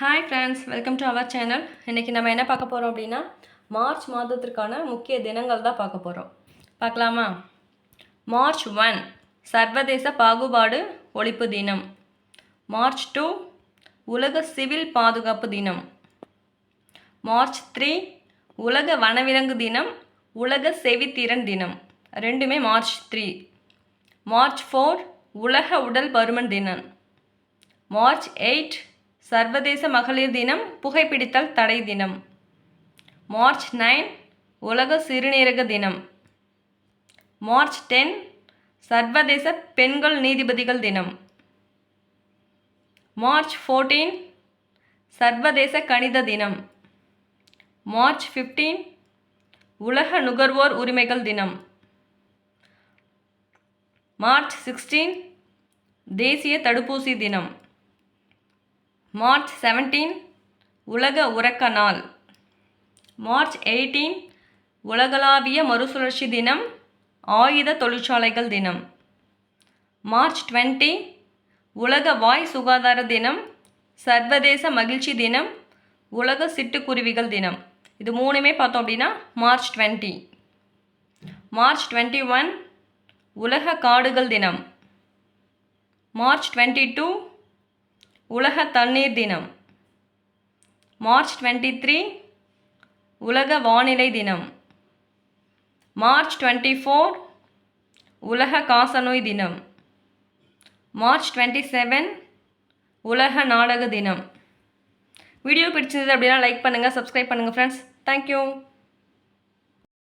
Hi friends welcome to our channel இன்றைக்கி நம்ம என்ன பார்க்க போகிறோம் அப்படின்னா மார்ச் மாதத்திற்கான முக்கிய தினங்கள் தான் பார்க்க போகிறோம் பார்க்கலாமா? மார்ச் ஒன் சர்வதேச பாகுபாடு ஒழிப்பு தினம். மார்ச் டூ உலக சிவில் பாதுகாப்பு தினம். மார்ச் த்ரீ உலக வனவிலங்கு தினம் உலக செவித்திறன் தினம். ரெண்டுமே மார்ச் த்ரீ மார்ச் ஃபோர் உலக உடல் பருமன் தினம். மார்ச் எயிட் சர்வதேச மகளிர் தினம் புகைப்பிடித்தல் தடை தினம். மார்ச் நைன் உலக சிறுநீரக தினம். மார்ச் டென் சர்வதேச பெண்கள் நீதிபதிகள் தினம். மார்ச் ஃபோர்டீன் சர்வதேச கணித தினம். மார்ச் ஃபிஃப்டீன் உலக நுகர்வோர் உரிமைகள் தினம். மார்ச் சிக்ஸ்டீன் தேசிய தடுப்பூசி தினம். மார்ச் செவன்டீன் உலக உறக்க நாள். மார்ச் எயிட்டீன் உலகளாவிய மறுசுழற்சி தினம் ஆயுத தொழிற்சாலைகள் தினம். மார்ச் டுவெண்ட்டி உலக வாய் சுகாதார தினம் சர்வதேச மகிழ்ச்சி தினம் உலக சிட்டுக்குருவிகள் தினம். இது மூணுமே பார்த்தோம் அப்படின்னா March twenty. March twenty one உலக காடுகள் தினம். மார்ச் டுவெண்ட்டி டூ உலக தண்ணீர் தினம். மார்ச் டுவெண்ட்டி த்ரீ உலக வானிலை தினம். மார்ச் டுவெண்ட்டி ஃபோர் உலக காசநோய் தினம். மார்ச் டுவெண்ட்டி செவன் உலக நாடக தினம். வீடியோ பிடிச்சிருந்தது அப்படின்னா லைக் பண்ணுங்கள் சப்ஸ்கிரைப் பண்ணுங்கள் ஃப்ரெண்ட்ஸ் தேங்க்யூ